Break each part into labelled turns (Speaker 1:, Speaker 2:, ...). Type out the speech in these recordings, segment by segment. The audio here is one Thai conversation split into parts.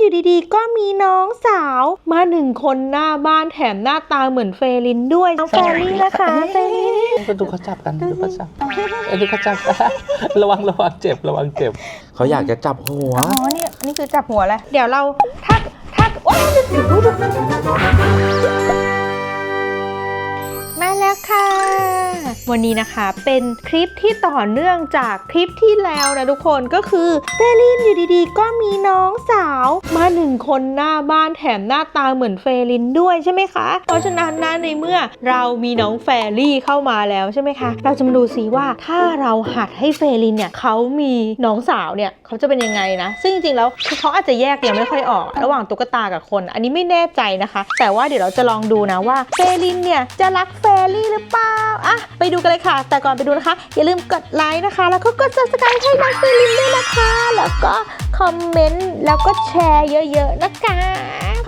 Speaker 1: อยู่ดีๆ ก็มีน้องสาวมาหนึ่งคนหน้าบ้านแถมหน้าตาเหมือนเฟรินด้วยน้องเฟรลี่นะคะเฟรลี่
Speaker 2: ก็ดูเขาจับกันดูเขาจับเอ้ยดูเขาจับ ระวังระวังเจ็บระวังเจ็บ เขาอยากจะจับหัว
Speaker 1: อ๋อ นี่นี่คือจับหัวแล้ว เดี๋ยวเราถ้าถ้าโอ๊ยเดี๋ยวดูดูมา แล้วค่ะ วันนี้นะคะเป็นคลิปที่ต่อเนื่องจากคลิปที่แล้วนะทุกคนก็คือเฟรินอยู่ดีๆ ก็มีน้องสาวมาหนึ่งคนหน้าบ้านแถมหน้าตาเหมือนเฟรินด้วยใช่ไหมคะ เพราะฉะนั้นนะในเมื่อเรามีน้องแฟรี่เข้ามาแล้วใช่ไหมคะ เราจะมาดูซิว่าถ้าเราหัดให้เฟรินเนี่ยเขามีน้องสาวเนี่ยเขาจะเป็นยังไงนะ ซึ่งจริงๆแล้วเขาอาจจะแยกยังไม่ค่อยออก ระหว่างตุ๊กตากับคน อันนี้ไม่แน่ใจนะคะ แต่ว่าเดี๋ยวเราจะลองดูนะว่าเฟรินเนี่ยจะรักเฟรี่หรือเปล่าอะไปดูกันเลยค่ะ แต่ก่อนไปดูนะคะ อย่าลืมกดไลค์นะคะ แล้วก็กด subscribe ให้น้องเฟรินด้วยนะคะ แล้วก็คอมเมนต์แล้วก็แชร์เยอะๆนะคะ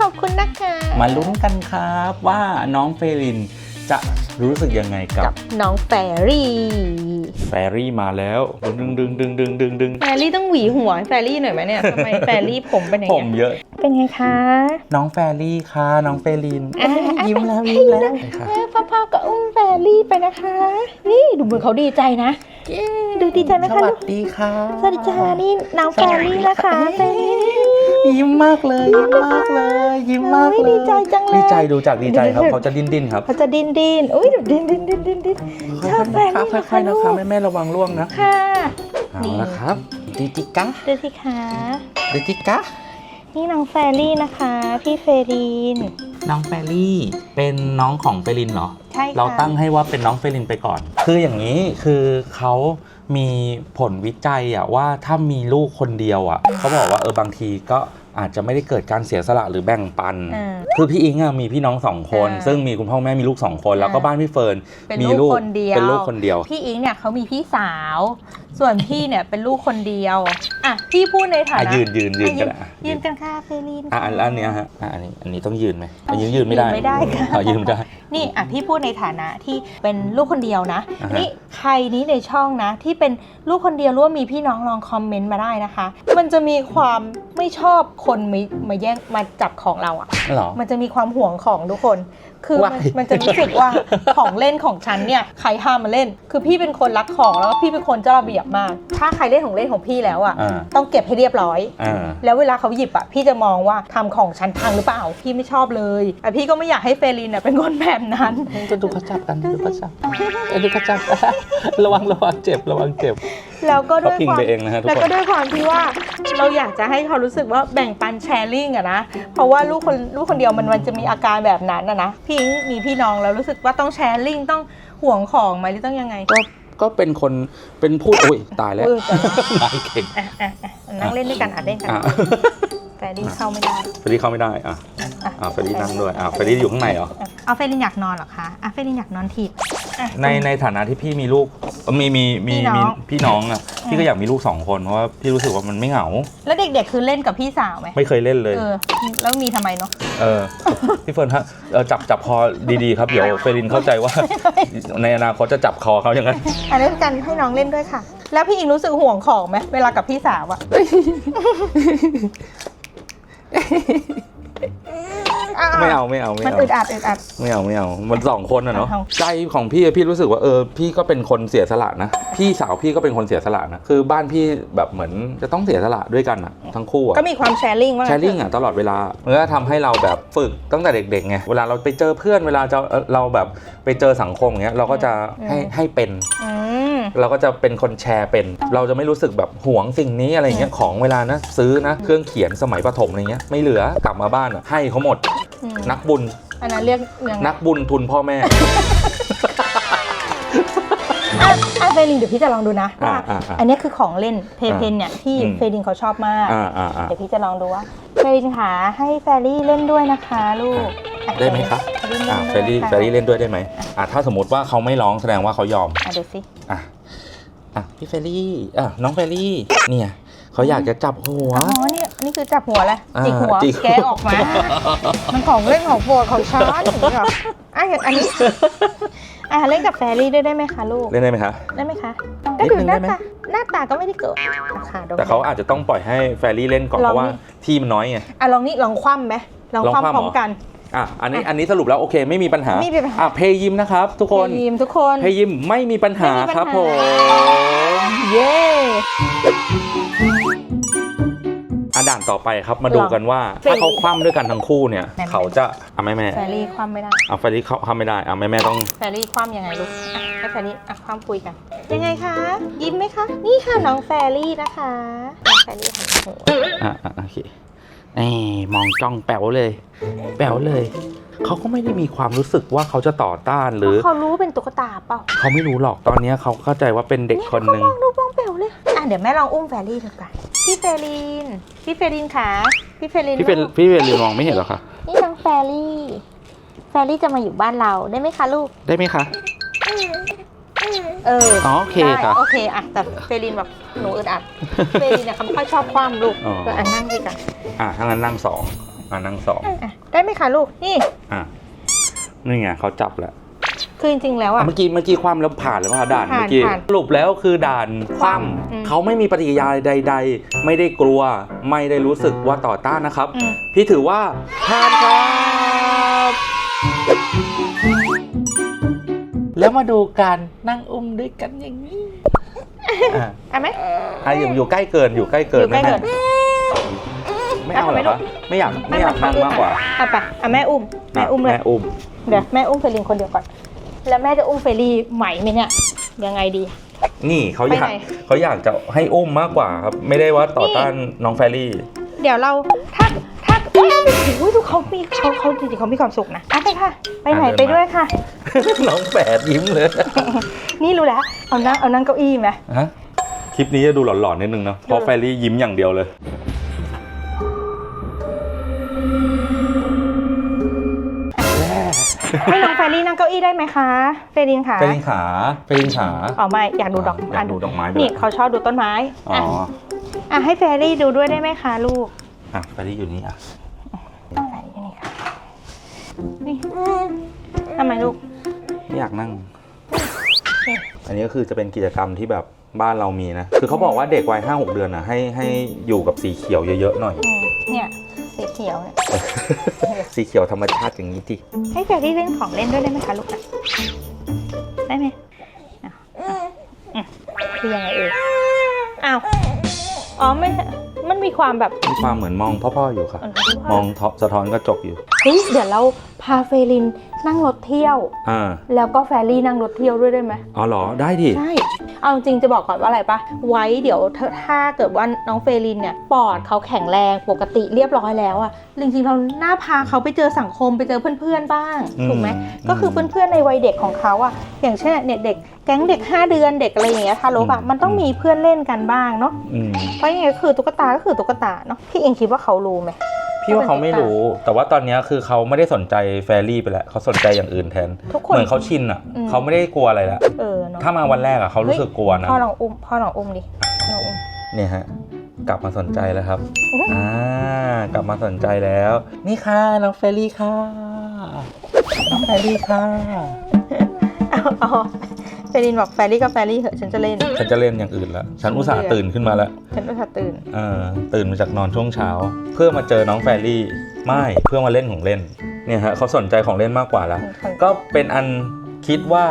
Speaker 1: ขอบคุณนะคะ
Speaker 2: มาลุ้นกันครับว่าน้องเฟริน จะรู้สึกยังไงกั
Speaker 1: กั
Speaker 2: บบ
Speaker 1: น้องแฟรี่
Speaker 2: แฟรี่มาแล้ว ดึงดึงดึงดึงดึงดึง
Speaker 1: แฟรี่ต้องหวีหัวให้แฟรี่หน่อยไหมเนี่ยทำไมแฟรี่ผมเป็นอย่าง
Speaker 2: ผ
Speaker 1: เงี้
Speaker 2: ม
Speaker 1: ย
Speaker 2: เยอะ
Speaker 1: เป็นไงคะ
Speaker 2: น้องแฟรี่ค่ะ น้องเฟริน
Speaker 1: อะ
Speaker 2: ยิ้มแล้วยิ้มแล้วค่ะ
Speaker 1: เอ้ยพ่อๆก็อุ้มแฟรี่ไปนะคะ นี่ดูเหมือนเขาดีใจนะดูดีใจไหม
Speaker 2: ส
Speaker 1: คะ
Speaker 2: วั
Speaker 1: ลู
Speaker 2: ส
Speaker 1: ก
Speaker 2: ดีค่ะ
Speaker 1: สวัสดีจ้านี่น้องแฟรี่นะคะแฟรี่
Speaker 2: ยิ้มมากเลย ยิ้มมากเลย ยิ้มมาก
Speaker 1: เฮ้ย
Speaker 2: เลย
Speaker 1: ดีใจจังเลย
Speaker 2: ดีใจดูจากดีใจครับ
Speaker 1: ดูดิ
Speaker 2: เขาจะดิ้นดิ้นครับ
Speaker 1: เขาจะดิ้นดิ้นอุ้ยดูดิ้นดิ้นดิ้นดิ้นดิ้นชอบแฟ
Speaker 2: ค่
Speaker 1: รี่
Speaker 2: อย
Speaker 1: นะ
Speaker 2: ๆ
Speaker 1: คะ
Speaker 2: นะ
Speaker 1: ลู
Speaker 2: คะ
Speaker 1: ก
Speaker 2: แม่แม่ๆระวังล่วงนะ
Speaker 1: ค่ะ
Speaker 2: เอาละครับดิจิกะ
Speaker 1: ดูสิคะ
Speaker 2: ดิจิกะ
Speaker 1: นี่น้องแฟรี่นะคะ พี่เฟรีน
Speaker 2: น้องเฟรลี่เป็นน้องของเฟรินเหรอ
Speaker 1: ใช่ค่ะ
Speaker 2: เราตั้งให้ว่าเป็นน้องเฟรินไปก่อน คืออย่างนี้คือเขา มีผลวิจัยอะว่าถ้ามีลูกคนเดียวอะเขาบอกว่าเออบางทีก็อาจจะไม่ได้เกิดการเสียสละหรือแบ่งปัน
Speaker 1: อ่า
Speaker 2: คือพี่อิงอะมีพี่น้องสองคน
Speaker 1: อ่า
Speaker 2: ซึ่งมีคุณพ่อแม่มีลูกสองคน แล้วก็
Speaker 1: อ่า
Speaker 2: บ้านพี่เฟิร์น
Speaker 1: เป็น
Speaker 2: มี
Speaker 1: ลูกคนเดียว
Speaker 2: เป็นลูกคนเดียว
Speaker 1: พี่อิงเนี่ยเขามีพี่สาว ส่วนพี่เนี่ยเป็นลูกคนเดียว อะพี่พูดในฐา
Speaker 2: อะ
Speaker 1: นะ
Speaker 2: ยืนยืนยืน
Speaker 1: อะ
Speaker 2: กันอะ
Speaker 1: ยืนกันค่ะเฟรีน
Speaker 2: อะอันอันเนี้ยฮะอะอันนี้อันนี้ต้องยืนไหมอันนี้ยืนไม่ได้
Speaker 1: ยืนไม่ได้ค่ะ
Speaker 2: อ่ยืนไม่ได้
Speaker 1: นี่อะพี่พูดในฐานะที่เป็นลูกคนเดียวนะ
Speaker 2: อ่าฮะ
Speaker 1: นี่ใครนี้ในช่องนะ ที่เป็นลูกคนเดียวหรือว่ามีพี่น้องลองคอมเมนต์มาได้นะคะ มันจะมีความไม่ชอบคนมามาแย่งมาจับของเราอะ
Speaker 2: เหรอ
Speaker 1: มันจะมีความห่วงของทุกคน คือมัน
Speaker 2: ว้าย
Speaker 1: มันจะรู้สึกว่า ของเล่นของฉันเนี่ยใครห้ามมาเล่น คือพี่เป็นคนรักของแล้วก็พี่เป็นคนเจ้าระเบียบมาก ถ้าใครเล่นของเล่นของพี่แล้วอะ
Speaker 2: อ่า
Speaker 1: ต้องเก็บให้เรียบร้อย
Speaker 2: อ่า
Speaker 1: แล้วเวลาเขาหยิบอะ พี่จะมองว่าทำของฉันพังหรือเปล่า พี่ไม่ชอบเลยแต่พี่ก็ไม่อยากให้เฟรินเน่ยเป็นคนแบบนั้น
Speaker 2: จะดูเขาจับกันดูเขาจับเอ้ยดูเขาจับ ระวังระวังเจ็บระวังเจ็บ
Speaker 1: แล้วก็ด้วย
Speaker 2: เขาพิง
Speaker 1: ความ
Speaker 2: ไปเองนะฮะทุกคน
Speaker 1: แล้วก็ด้วยความที่ว่าเราอยากจะให้เขารู้สึกว่าแบ่งปันแชร์ลิงอะนะ เพราะว่าลูกคนลูกคนเดียวมันมันจะมีอาการแบบนั้นอะนะพี่อิงมีพี่น้องแล้วรู้สึกว่าต้องแชร์ลิงต้องห่วงของไหมหรือต้องยังไง
Speaker 2: ก็ก็เป็นคนเป็นผู้อุ้ยตายแล้ว
Speaker 1: เออแต่
Speaker 2: นายเก่ง
Speaker 1: อะอะอะนั่งเล่นด้วยกันอะเล่นกัน
Speaker 2: อะ
Speaker 1: แฟรี่เข้าไม่ได้
Speaker 2: เฟรดี้เข้าไม่ได้อะ
Speaker 1: อะ
Speaker 2: อะเฟรดี้นั่งด้วยอะเฟรดี้อยู่ข้างในเหรอ
Speaker 1: อะเอาเฟรินอยากนอนเหรอคะอะเฟรินอยากนอนทีบอะ
Speaker 2: ในในฐานะที่พี่มีลูกเอ่อ มีมีมี
Speaker 1: พี่น้
Speaker 2: มี
Speaker 1: อง
Speaker 2: พี่น้องอะพี่ก็อยากมีลูกสองคนเพราะว่าพี่รู้สึกว่ามันไม่เหงา
Speaker 1: แล้วเด็กๆ คือเล่นกับพี่สาวไหม
Speaker 2: ไม่เคยเล่นเลย
Speaker 1: เออ แล้วมีทำไมเนาะ
Speaker 2: เออพี่เฟิร์นฮะเออจับจับคอดีๆครับเดี๋ยวเฟรดินเข้าใจว่า ในอนาคตจะจับคอเขาอย่างนั้น
Speaker 1: อะเล่นกันให้น้องเล่นด้วยค่ะ แล้วพี่อิงรู้สึกห่วงของไหมเวลากับพี่สาวอะ อะ
Speaker 2: ไม่เอาไม่เอาไม่
Speaker 1: มัน
Speaker 2: เอา
Speaker 1: อึดอัดอึดอัด
Speaker 2: ไม่เอาไม่เอา มันสองคนอะเนาะ
Speaker 1: เอา
Speaker 2: ใจของพี่อะพี่รู้สึกว่าเออพี่ก็เป็นคนเสียสละนะ พี่สาวพี่ก็เป็นคนเสียสละนะ คือบ้านพี่แบบเหมือนจะต้องเสียสละด้วยกันอะทั้งคู่อะ
Speaker 1: ก็มีความแชร์ลิงว่า
Speaker 2: แชร์ลิงอะตลอดเวลามันก็ทำให้เราแบบฝึกตั้งแต่เด็กๆไงเวลาเราไปเจอเพื่อนเวลาจะเอ่อเราแบบไปเจอสังคมอย่างเงี้ยเราก็จะให้ให้เป็น
Speaker 1: อืม
Speaker 2: เราก็จะเป็นคนแชร์เป็น เราจะไม่รู้สึกแบบหวงสิ่งนี้อะไรเงี้ยของเวลานะซื้อนะเครื่องเขียนสมัยประถมอะไรเงี้ยไม่เหลือกลับมาบ้านอะให้เขาหมด
Speaker 1: อืม
Speaker 2: นักบุญ
Speaker 1: อันนั้นเรียกยังไง
Speaker 2: นักบุญทุนพ่อแม่
Speaker 1: อะอะเฟรินเดี๋ยวพี่จะลองดูนะว่า
Speaker 2: อ่าอ่าอ่า
Speaker 1: อันนี้คือของเล่นเพเพนเนี่ยที่
Speaker 2: อืม
Speaker 1: เฟรินเขาชอบมาก
Speaker 2: อ่าอ่าอ่า
Speaker 1: เดี๋ยวพี่จะลองดูว่าเฟรินขาให้แฟรี่เล่นด้วยนะคะลูกอะ
Speaker 2: ได้ไหมคะ
Speaker 1: เฟรินเล่
Speaker 2: อ่านเฟ
Speaker 1: ด้
Speaker 2: ร
Speaker 1: วย
Speaker 2: รี่
Speaker 1: ค่ะ
Speaker 2: เฟรรี่เล่นด้วยได้ไหมอ่าถ้าสมมติว่าเขาไม่ร้องแสดงว่าเขายอม
Speaker 1: อะเดี๋ยวสิ
Speaker 2: อะ อะพี่เฟรรี่อะน้องเฟรรี่ เนี่ยเขาอยากจะจับหัว
Speaker 1: อ๋อ นี่นี่คือจับหัวแหละ
Speaker 2: อ่า
Speaker 1: จิกหัว
Speaker 2: จิกหัว
Speaker 1: แกะออกมา มันของเล่นของโปรดของฉันอย่างนี้เหรออะอย่างอันนี้อะเล่นกับแฟรี่ด้วยได้ไหมคะลูก
Speaker 2: เล่นได้ไหมคะ
Speaker 1: ได้ไหมคะ
Speaker 2: นิ
Speaker 1: ก็
Speaker 2: ด
Speaker 1: ดู
Speaker 2: นึง
Speaker 1: หน้า
Speaker 2: ได้ไหม
Speaker 1: ตาหน้าตาก็ไม่ได้เกิดค่ะดู
Speaker 2: แต่เขาอาจจะต้องปล่อยให้แฟรี่เล่นก่อน
Speaker 1: ลอง
Speaker 2: เพราะว่า
Speaker 1: นี่
Speaker 2: ที่มันน้อยไง
Speaker 1: อะลองนี่ลองคว่ำไหมลอง
Speaker 2: ลอง
Speaker 1: คว่ำ
Speaker 2: คว่ำ
Speaker 1: พร้อม
Speaker 2: เหรอ
Speaker 1: กัน
Speaker 2: อะอันนี้อันนี้สรุปแล้วโอเคไม่มีปัญหา
Speaker 1: ไม่มีปัญหา
Speaker 2: อะเพย์ยิมนะครับ ทุกคน
Speaker 1: ทีมทุกคน
Speaker 2: เพย์ยิมไม่มีปัญหา
Speaker 1: ไม่มีปัญหา
Speaker 2: ครับผม
Speaker 1: เย้
Speaker 2: อะด่านต่อไปครับมาดู
Speaker 1: ลอง
Speaker 2: กันว่า
Speaker 1: เฟร
Speaker 2: ถ้าเขาคว่ำด้วยกันทั้งคู่เนี่ย
Speaker 1: แม่นๆ
Speaker 2: เขาจะอะแม่แม่
Speaker 1: แฟรี่คว่ำไม่ได้
Speaker 2: อะแฟรี่เขาคว่ำไม่ได้อะแม่แม่ต้อง
Speaker 1: แฟรี่คว่ำยังไงลูกอะให้แฟรี่อะคว่ำคุยกัน ยังไงคะ ยิ้มไหมคะ นี่ค่ะน้องแฟรี่นะคะน้องแฟรี่หันหัว
Speaker 2: อะอะโอเค นี่มองจ้องแป๋วเลย แป๋วเลย เขาก็ไม่ได้มีความรู้สึกว่าเขาจะต่อต้านหรือ
Speaker 1: เขารู้ว่าเป็นตุ๊กตาเปล่า
Speaker 2: เขาไม่รู้หรอกตอนเนี้ยเขาเข้าใจว่าเป็นเด็กคนหนึ่ง
Speaker 1: เยเขามองดูบ้องเปลวเลย อะเดี๋ยวแม่ลองอุ้มแฟรี่ดูกันพี่เฟรินพี่เฟรินคะพี่เฟริน
Speaker 2: พี่เป็น
Speaker 1: ลูก
Speaker 2: พี่เป็นเรียนมองไม่เห็นหรอคะ
Speaker 1: นี่น้องแฟรี่ แฟรี่จะมาอยู่บ้านเราได้ไหมคะลูก
Speaker 2: ได้ไหมคะ
Speaker 1: เออ
Speaker 2: อ๋อโอเค
Speaker 1: ได้
Speaker 2: ค่ะ
Speaker 1: โอเคอะแต่เฟรินแบบหนูอึดอัด เฟรินเนี่ยเขาไม่ค่อยชอบคว่ำลูก
Speaker 2: อ๋อ
Speaker 1: ก็อันนั่งดีกัน
Speaker 2: อะถ้างั้นนั่งสองอะนั่งสอง
Speaker 1: อะได้ไหมคะลูกนี่
Speaker 2: อะนี่ไงเขาจับแล้ว
Speaker 1: คือจริงๆแล้ว
Speaker 2: อะ
Speaker 1: อะ
Speaker 2: เมื่อกี้เมื่อกี้ความแล้วผ่านแล้วป่ะด่าน
Speaker 1: ผ่าน
Speaker 2: เมื่อกี้
Speaker 1: ผ่าน
Speaker 2: สรุปแล้วคือด่านคว่
Speaker 1: อืมำ
Speaker 2: เขาไม่มีปฏิกิริยาใด ๆ ไม่ได้กลัว ไม่ได้รู้สึกว่าต่อต้านนะครับ
Speaker 1: อืม
Speaker 2: พี่ถือว่าผ่านครับ แล้วมาดูการนั่งอุ้มด้วยกันอย่างนี้อะ
Speaker 1: เอาไหม
Speaker 2: อะอยู่อยู่ใกล้เกินอยู่ใกล้เกิน
Speaker 1: อยู่ใกล้
Speaker 2: แม่
Speaker 1: เกิน
Speaker 2: ไม่เอาเหรอ
Speaker 1: เอาทำไมลู
Speaker 2: คะ
Speaker 1: ก
Speaker 2: ไม่อยากไม่อยากนั่งมากกว่า
Speaker 1: อะไปอะแม่อุ้มแม่อุ้มเลย
Speaker 2: แม่อุ้ม
Speaker 1: เดี๋ยวแม่อุ้มเฟรินคนเดียวก่อน แล้วแม่จะอุ้มเฟรี่ไหวไหมเนี่ย ยังไงดี
Speaker 2: นี่เขาอยาก
Speaker 1: ไปไหน
Speaker 2: เขาอยากจะให้อุ้มมากกว่าครับ ไม่ได้ว่าต่อต้านน้องแฟรี่
Speaker 1: เดี๋ยวเราถ้าถ้า โอ้ยดูเขามีเขาเขาจริงๆเขามีความสุขนะอะไปค่ะ ไปไหน
Speaker 2: อะเดินมา
Speaker 1: ไปด้วยค่ะ
Speaker 2: น้องแฝดยิ้มเลย
Speaker 1: นี่รู้แล้ว เอานั่งเอานั่งเก้าอี้ไหม
Speaker 2: ฮะคลิปนี้จะดูหลอนๆนิดนึงเนอะเพราะ
Speaker 1: ดู
Speaker 2: แฟรี่ยิ้มอย่างเดียวเลย
Speaker 1: ให้น้องแฟรี่นั่งเก้าอี้ได้ไหมคะเฟรินค่ะ
Speaker 2: เฟรินขาเฟรินขา
Speaker 1: อ๋อไม่อยากดูดอก
Speaker 2: อยากดูดอกไม้ด้วย
Speaker 1: นี่เขาชอบดูต้นไม้
Speaker 2: อ๋อ
Speaker 1: อะอะให้แฟรี่ดูด้วยได้ไหมคะลูก
Speaker 2: อะแฟรี่อยู่นี่อะ
Speaker 1: ไหนนี่ค่ะ นี่ทำไมลูก
Speaker 2: ไม่อยากนั่ง อันนี้ก็คือจะเป็นกิจกรรมที่แบบบ้านเรามีนะ คือเขาบอกว่าเด็กวัยห้าหกเดือนอะให้ให้อยู่กับสีเขียวเยอะๆหน่อย
Speaker 1: อืมเนี่ยสีเขียวเนี่ย
Speaker 2: สีเขียวธรรมชาติอย่างนี้ที่
Speaker 1: ให้แฟรี่เล่นของเล่นด้วยได้ไหมคะลูกอะได้ไหมอะอะอืมคือยังไงเอ่ยอ้าวอ๋อไม่ มันมีความแบบ
Speaker 2: มีความเหมือนมองพ่อๆอยู่ค่ะ
Speaker 1: เออ
Speaker 2: มองสะท้อนกระจกอยู่
Speaker 1: เฮ้ยเดี๋ยวเราพาเฟรินนั่งรถเที่ยว
Speaker 2: อ่า
Speaker 1: แล้วก็แฟรี่นั่งรถเที่ยวด้วยได้ไหม
Speaker 2: อ๋อเหรอ ได้ดิ
Speaker 1: ใช่เอาจริงจะบอกก่อนว่าอะไรปะไว้เดี๋ยวเธอถ้าเกิดว่าน้องเฟรินเนี่ยปอดเขาแข็งแรงปกติเรียบร้อยแล้วอะจริงๆเราน่าพาเขาไปเจอสังคมไปเจอเพื่อนๆบ้าง
Speaker 2: อืม
Speaker 1: ถูกไหม
Speaker 2: อืม
Speaker 1: ก็คือเพื่อนๆในวัยเด็กของเขาอะอย่างเช่นเนี่ยเด็กแก๊งเด็ก 5 เดือนเด็กอะไรอย่างเงี้ยทารกอะ
Speaker 2: อืม
Speaker 1: มันต้องมีเพื่อนเล่นกันบ้างเนาะ
Speaker 2: อืม
Speaker 1: เพราะยังไงก็คือตุ๊กตาก็คือตุ๊กตาเนาะพี่เองคิดว่าเขารู้ไหม
Speaker 2: พี่ว่าเขาไม่รู้ แต่ว่าตอนเนี้ยคือเขาไม่ได้สนใจแฟรี่ไปแล้วเขาสนใจอย่างอื่นแทน
Speaker 1: ทุกคน
Speaker 2: เหมือนเขาชินอะ
Speaker 1: อืม
Speaker 2: เขาไม่ได้กลัวอะไรแล้ว
Speaker 1: เออเนาะ
Speaker 2: ถ้ามาวันแรกอะเขารู้สึกกลัวนะ
Speaker 1: พ่อลองอุ้มพ่อลองอุ้มดิพ่อลองอุ้ม
Speaker 2: เนี่ยฮะกลับมาสนใจแล้วครับ
Speaker 1: อื้อหือ
Speaker 2: อ่ากลับมาสนใจแล้ว นี่ค่ะน้องแฟรี่ค่ะน้องแฟรี่ค่ะ
Speaker 1: เอา เอาเฟรินบอกแฟรี่ก็แฟรี่เหอะฉันจะเล่น
Speaker 2: ฉันจะเล่นอย่างอื่นแล้วฉันอุตส่าห์ตื่นขึ้นมาแล้ว
Speaker 1: ฉันก็จะตื่น
Speaker 2: เออตื่นมาจากนอนช่วงเช้า เพื่อมาเจอน้องแฟรี่ไม่เพื่อมาเล่นของเล่นเนี่ยฮะเขาสนใจของเล่นมากกว่าแล้วก็เป็นอันคิดว่า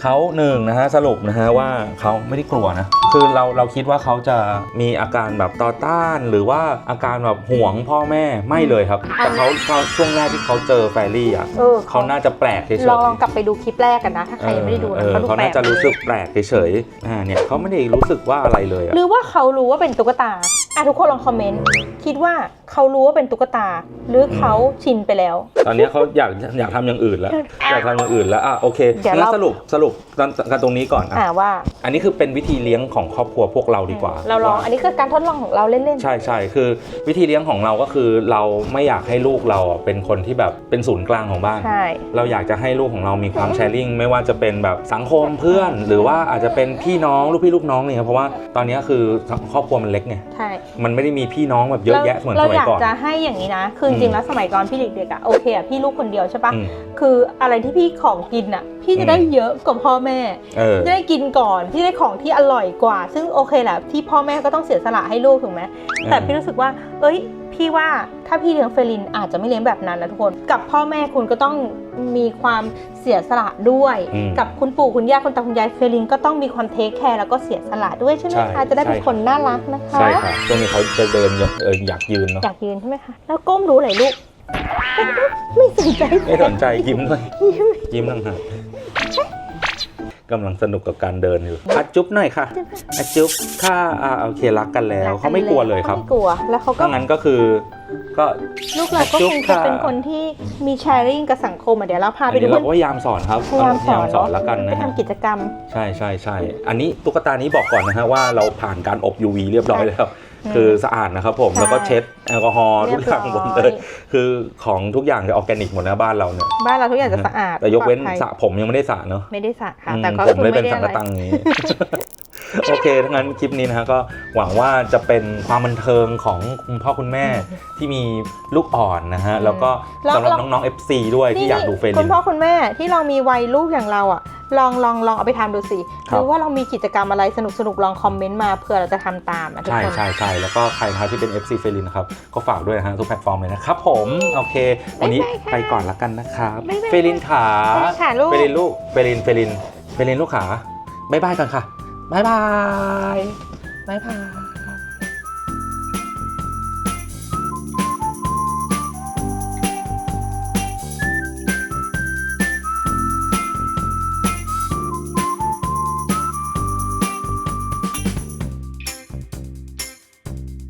Speaker 2: เขาหนึ่งนะฮะสรุปนะฮะว่าเขาไม่ได้กลัวนะคือเราเราคิดว่าเขาจะมีอาการแบบต่อต้าน หรือว่าอาการแบบห่วงพ่อแม่ไม่เลยครับ แต่เขาเขาช่วงแรกที่เขาเจอแฟรี่อะ
Speaker 1: เออ
Speaker 2: เขาน่าจะแปลกเฉยๆ
Speaker 1: ลองลองกลับไปดูคลิปแรกกันนะ ถ้าใครยังไม่ได้ดู
Speaker 2: เอ
Speaker 1: นะ
Speaker 2: อ
Speaker 1: เขาดู
Speaker 2: เขา
Speaker 1: แปล
Speaker 2: น่ากจะรู้สึกแปลกเฉยๆอ่าเนี่ยเขาไม่ได้รู้สึกว่าอะไรเลยอะ
Speaker 1: หรือว่าเขารู้ว่าเป็นตุ๊กตาอะทุกคนลองคอมเมนต์คิดว่า เขารู้ว่าเป็นตุ๊กตา หรือเขาชินไปแล้ว
Speaker 2: ตอนนี้เขาอยากอยากทำอย่างอื่นแล้ว อยากทำอย่างอื่นแล้วอะโอเค
Speaker 1: เดี๋ยว
Speaker 2: งั้น
Speaker 1: เรา
Speaker 2: สรุปสรุปกันกันตรงนี้ก่อนอะ
Speaker 1: อ่าว่า
Speaker 2: อันนี้คือเป็นวิธีเลี้ยงของครอบครัวพวกเราดีกว่า
Speaker 1: เราลองอันนี้คือการทดลองของเราเล่น
Speaker 2: ใช่ใช่คือวิธีเลี้ยงของเราก็คือเราไม่อยากให้ลูกเราอะเป็นคนที่แบบเป็นศูนย์กลางของบ้าน
Speaker 1: ๆใช่
Speaker 2: เราอยากจะให้ลูกของเรามีความแชร์ลิงไม่ว่าจะเป็นแบบสังคมเพื่อน หรือว่าอาจจะเป็นพี่น้องลูกพี่ลูกน้องเนี่ยครับเพราะว่าตอนนี้คือครอบครัวมันเล็กไง
Speaker 1: ใช่
Speaker 2: มันไม่ได้มีพี่น้องแบบเยอะแยะเหมือนสมัยา
Speaker 1: ก
Speaker 2: ก่อน
Speaker 1: จะให้อย่างนี้นะ คือจ
Speaker 2: อื
Speaker 1: ริง
Speaker 2: ม
Speaker 1: ๆแล้วสมัยก่อนพี่เด็กๆอะโอเคอะพี่ลูกคนเดียวใช่ปะ
Speaker 2: อืม
Speaker 1: คืออะไรที่พี่ของกินอะพี่จะได้เยอะกว่าพ่อแม่
Speaker 2: เออ
Speaker 1: จะได้กินก่อนพี่ได้ของที่อร่อยกว่า ซึ่งโอเคแหละที่พ่อแม่ก็ต้องเสียสละให้ลูกถูกไหมแต่พี่รู้สึกว่า เอ้ย พี่ว่าถ้าพี่เลี้ยงเฟรลินอาจจะไม่เลี้ยงแบบนั้นนะทุกคน กับพ่อแม่คุณก็ต้องมีความเสียสละด้วย
Speaker 2: อืม
Speaker 1: กับคุณปู่คุณย่าคุณตาคุณยายเฟรลินก็ต้องมีความเทคแคร์แล้วก็เสียสละด้วยใช่ไหม
Speaker 2: ใช่
Speaker 1: คะจะได้เป็น
Speaker 2: ใช่
Speaker 1: คนน่ารักนะคะ
Speaker 2: ใช่ค่ะช่วงนี้เขาจะเดินอยากเอออยากยืนเนาะ
Speaker 1: อยากยืนใช่ไหมคะแล้วก้มรู้เลยลูก ไม่สนใจ
Speaker 2: ไม่สนใจยิ้มเลย
Speaker 1: ยิ้ม
Speaker 2: ยิ้มต่างหาก กำลังสนุกกับการเดินอยู่อะจุ๊บหน่อยค่ะอะจุ๊บค่ะอ่าโอเครักกันแล้วเขาไม่กลัวเลยครับ
Speaker 1: ขาไม่กลัว แล้วเขาก็
Speaker 2: ถ้างั้นก็คือ ก็
Speaker 1: ลูกเราก็
Speaker 2: จุ๊
Speaker 1: ค
Speaker 2: บ
Speaker 1: ง
Speaker 2: ค่ะ
Speaker 1: จะเป็นคนที่มีแชร์ริ่งกับสังคมอะเดี๋ยวเราพา
Speaker 2: อัน
Speaker 1: ไปดู
Speaker 2: นี้
Speaker 1: เพื่
Speaker 2: เรา
Speaker 1: อน
Speaker 2: ก็พยายามสอนครับ
Speaker 1: พยายามสอน
Speaker 2: สอนแล้วกัน
Speaker 1: ไป
Speaker 2: นะฮะ
Speaker 1: ทำกิจกรรม
Speaker 2: ใช่ใช่ใช่ อันนี้ตุ๊กตานี้บอกก่อนนะฮะว่าเราผ่านการอบ UV เรียบร้อยแล้ว
Speaker 1: อืม
Speaker 2: คือสะอาดนะครับผม
Speaker 1: ใช่
Speaker 2: แล้วก็เช็ดแอลกอฮอล์ทุกอย่างหมดเลย
Speaker 1: เรียบร้อย
Speaker 2: คือของทุกอย่างจะออร์แกนิกหมดนะบ้านเราเนี่ย
Speaker 1: บ้านเราทุกอย่างจะสะอาด
Speaker 2: แต่ยกเว้น
Speaker 1: ปลอดภัย
Speaker 2: สระผมยังไม่ได้สระเนาะ
Speaker 1: ไม่ได้สระค่ะ
Speaker 2: อืม
Speaker 1: แต่ก็
Speaker 2: ผมเลย
Speaker 1: คือ
Speaker 2: เป็น
Speaker 1: ไม่ได้
Speaker 2: สัง
Speaker 1: อะ
Speaker 2: กะ
Speaker 1: ไร
Speaker 2: ตังนี้โอเคทั้างนั้นคลิปนี้นะฮะก็หวังว่าจะเป็นความบันเทิงของคุณพ่อคุณแม่ที่มีลูกอ่อนนะฮะ แล้วก็สำหรับน้องๆ FC ด้วยที่อยากดูเฟร
Speaker 1: คุ
Speaker 2: ลิ
Speaker 1: ณ
Speaker 2: น
Speaker 1: พ่อคุณแม่ที่เรามีวัยลูกอย่างเราอะ ลองลองลองเอาไปทำดูสิ
Speaker 2: ค
Speaker 1: ห
Speaker 2: รับ
Speaker 1: รือว่าเรามีกิจกรรมอะไรสนุกสนุกลองคอมเมนต์มาเผื่อเราจะทำตามนะทุก
Speaker 2: ใช่
Speaker 1: คน
Speaker 2: ใช่ใช่แล้วก็ใครนะครับที่เป็น FC เฟรลินนะครับก็ฝากด้วยนะฮะทุกแพลตฟอร์มเลยนะครับผมโอเค วันนี้
Speaker 1: บ๊ายบายค่ะ
Speaker 2: ไปก่อนละกันนะครับ
Speaker 1: บ๊ายบาย
Speaker 2: เฟรลินขา
Speaker 1: บ๊ายบายค่ะลูก
Speaker 2: เฟรลินลูกเฟรลินเฟรลินเฟรลินลูกขาบ๊ายบายกันค่ะบ๊ายบายบ๊ายบาย